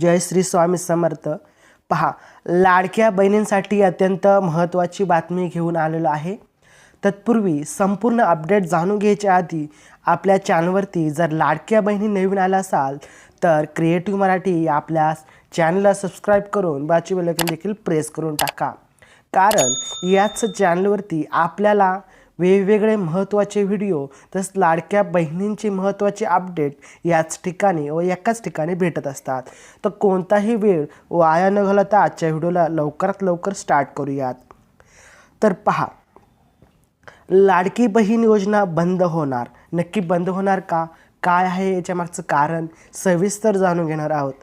जय श्री स्वामी समर्थ. पहा लाडक्या बहिणींसाठी अत्यंत महत्त्वाची बातमी घेऊन आलेलो आहे. तत्पूर्वी संपूर्ण अपडेट जाणून घ्यायच्या आधी आपल्या चॅनलवरती जर लाडक्या बहिणी नवीन आला असाल तर क्रिएटिव्ह मराठी आपल्या चॅनलला सबस्क्राईब करून बाची बेलकन देखील प्रेस करून टाका. कारण याच चॅनलवरती आपल्याला वेगवेगळे महत्त्वाचे व्हिडिओ तसंच लाडक्या बहिणींचे महत्त्वाचे अपडेट याच ठिकाणी व एकाच ठिकाणी भेटत असतात. तर कोणताही वेळ वाया न घालवता आजच्या व्हिडिओला लवकरात लवकर स्टार्ट करूयात. तर पहा लाडकी बहीण योजना बंद होणार. नक्की बंद होणार का? काय आहे याच्या मागचं कारण? सविस्तर जाणून घेणार आहोत.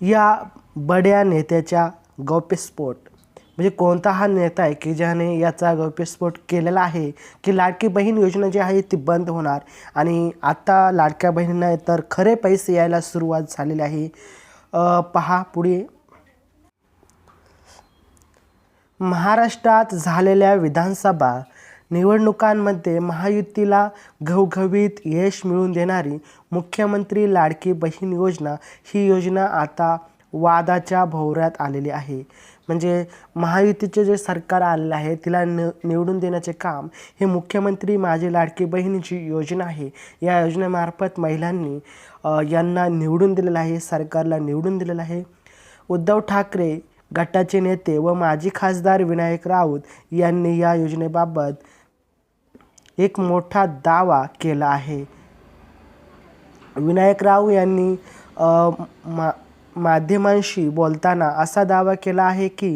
या बड्या नेत्याच्या गौप्यस्फोट म्हणजे कोणता हा नेता आहे की ज्याने याचा गौप्यस्फोट केलेला आहे की लाडकी बहीण योजना जी आहे ती बंद होणार? आणि आता लाडक्या बहिणींना तर खरे पैसे यायला सुरुवात झालेली आहे. पहा पुढे. महाराष्ट्रात झालेल्या विधानसभा निवडणुकांमध्ये महायुतीला घवघवीत यश मिळवून देणारी मुख्यमंत्री लाडकी बहीण योजना ही योजना आता वादाच्या भोवऱ्यात आलेली आहे. म्हणजे महायुतीचे जे सरकार आलेलं आहे तिला न निवडून देण्याचे काम हे मुख्यमंत्री माझी लाडकी बहिणीची योजना आहे. या योजनेमार्फत महिलांनी यांना निवडून दिलेलं आहे सरकारला निवडून दिलेलं आहे. उद्धव ठाकरे गटाचे नेते व माजी खासदार विनायक राऊत यांनी या योजनेबाबत एक मोठा दावा केला आहे. विनायक राव यांनी मा माध्यमांशी बोलताना असा दावा केला आहे की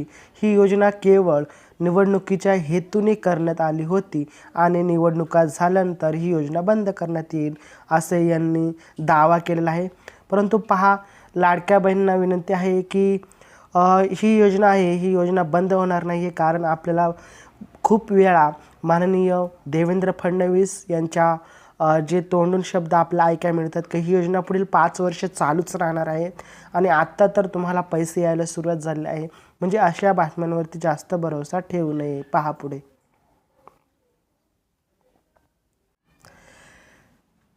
ही योजना केवळ निवडणुकीच्या हेतूने करण्यात आली होती आणि निवडणुका झाल्यानंतर ही योजना बंद करण्यात येईल असे यांनी दावा केलेला आहे. परंतु पहा लाडक्या बहिणींना विनंती आहे की ही योजना आहे ही योजना बंद होणार नाही आहे कारण आपल्याला खूप वेळा माननीय देवेंद्र फडणवीस यांच्या जे तोंडून शब्द आपल्याला ऐकायला मिळतात की ही योजना पुढील पाच वर्ष चालूच राहणार आहेत आणि आत्ता तर तुम्हाला पैसे यायला सुरुवात झाली आहे. म्हणजे अशा बातम्यांवरती जास्त भरोसा ठेवू नये. पहा पुढे.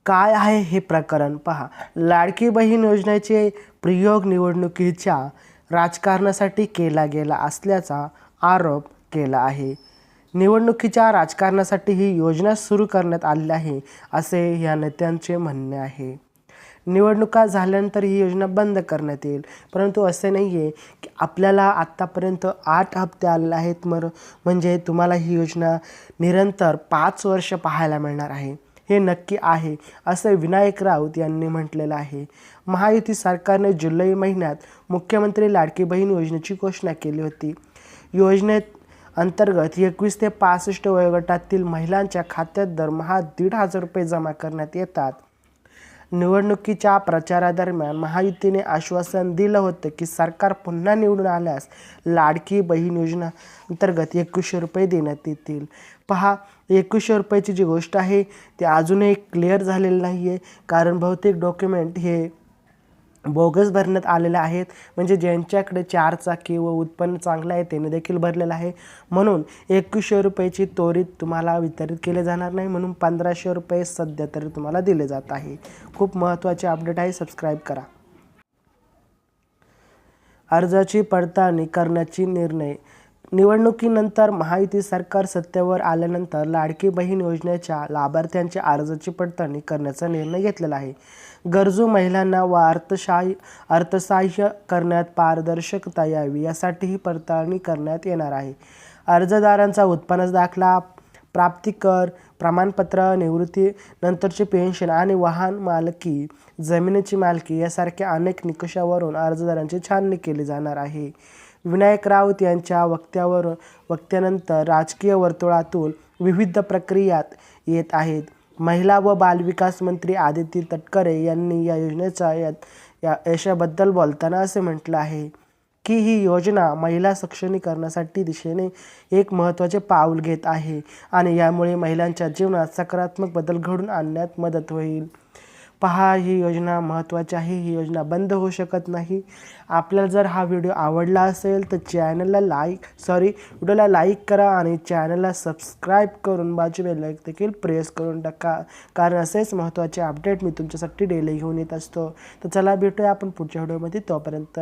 काय आहे हे प्रकरण? पहा. लाडकी बहीण योजनेचे प्रयोग निवडणुकीच्या राजकारणासाठी केला गेला असल्याचा आरोप केला आहे. निवडणुकीच्या राजकारणासाठी ही योजना सुरू करण्यात आली आहे असे या नेत्यांचे म्हणणे आहे. निवडणुका झाल्यानंतर ही योजना बंद करण्यात येईल परंतु असे नाही आहे की आपल्याला आत्तापर्यंत आठ हप्ते आलेले आहेत मर म्हणजे तुम्हाला ही योजना निरंतर पाच वर्ष पाहायला मिळणार आहे. हे नक्की आहे असे विनायक राऊत यांनी म्हटलेलं आहे. महायुती सरकारने जुलै महिन्यात मुख्यमंत्री लाडकी बहीण योजनेची घोषणा केली होती. योजनेत अंतर्गत एकवीस ते पासष्ट वयोगटातील महिलांच्या खात्यात दरमहा दीड हजार रुपये जमा करण्यात येतात. निवडणुकीच्या प्रचारादरम्यान महायुतीने आश्वासन दिलं होतं की सरकार पुन्हा निवडून आल्यास लाडकी बहीण योजना अंतर्गत एकवीसशे रुपये देण्यात येतील. पहा एकवीसशे रुपयाची जी गोष्ट आहे ती अजूनही क्लिअर झालेली नाही आहे कारण बहुतेक डॉक्युमेंट हे बोगस भरण्यात आलेले आहेत. म्हणजे ज्यांच्याकडे चार चाकी व उत्पन्न चांगलं आहे त्याने देखील भरलेलं आहे. म्हणून एकवीसशे रुपयाची त्वरित तुम्हाला वितरित केले जाणार नाही. म्हणून पंधराशे रुपये सध्या तरी तुम्हाला दिले जात आहे. खूप महत्त्वाचे अपडेट आहे. सबस्क्राईब करा. अर्जाची पडताळणी करण्याची निर्णय निवडणुकीनंतर महायुती सरकार सत्तेवर आल्यानंतर लाडकी बहीण योजनेच्या लाभार्थ्यांच्या अर्जाची पडताळणी करण्याचा निर्णय घेतलेला आहे. गरजू महिलांना व अर्थशाही अर्थसहाय्य करण्यात पारदर्शकता यावी यासाठी ही पडताळणी करण्यात येणार आहे. अर्जदारांचा उत्पन्न दाखला प्राप्तिकर प्रमाणपत्र निवृत्ती नंतरची पेन्शन आणि वाहन मालकी जमिनीची मालकी यासारख्या अनेक निकषावरून अर्जदारांची छाननी केली जाणार आहे. विनायक राऊत यांच्या वक्त्यावर वक्त्यानंतर राजकीय वर्तुळातून विविध प्रक्रियात येत आहेत. महिला व बालविकास मंत्री आदिती तटकरे यांनी या योजनेच्या या या यशाबद्दल बोलताना असे म्हटलं आहे की ही योजना महिला सक्षमीकरणासाठी दिशेने एक महत्त्वाचे पाऊल घेत आहे आणि यामुळे महिलांच्या जीवनात सकारात्मक बदल घडून आणण्यात मदत होईल. पहा ही योजना महत्त्वाची आहे ही योजना बंद होऊ शकत नाही. आपल्याला जर हा व्हिडिओ आवडला असेल तर चॅनलला लाईक सॉरी व्हिडिओला लाईक करा आणि चॅनलला सबस्क्राईब करून बाजू बेलाईक देखील प्रेस करून टाका. कारण असेच महत्त्वाचे अपडेट मी तुमच्यासाठी डेली घेऊन येत असतो. तर चला भेटूया आपण पुढच्या व्हिडिओमध्ये. तोपर्यंत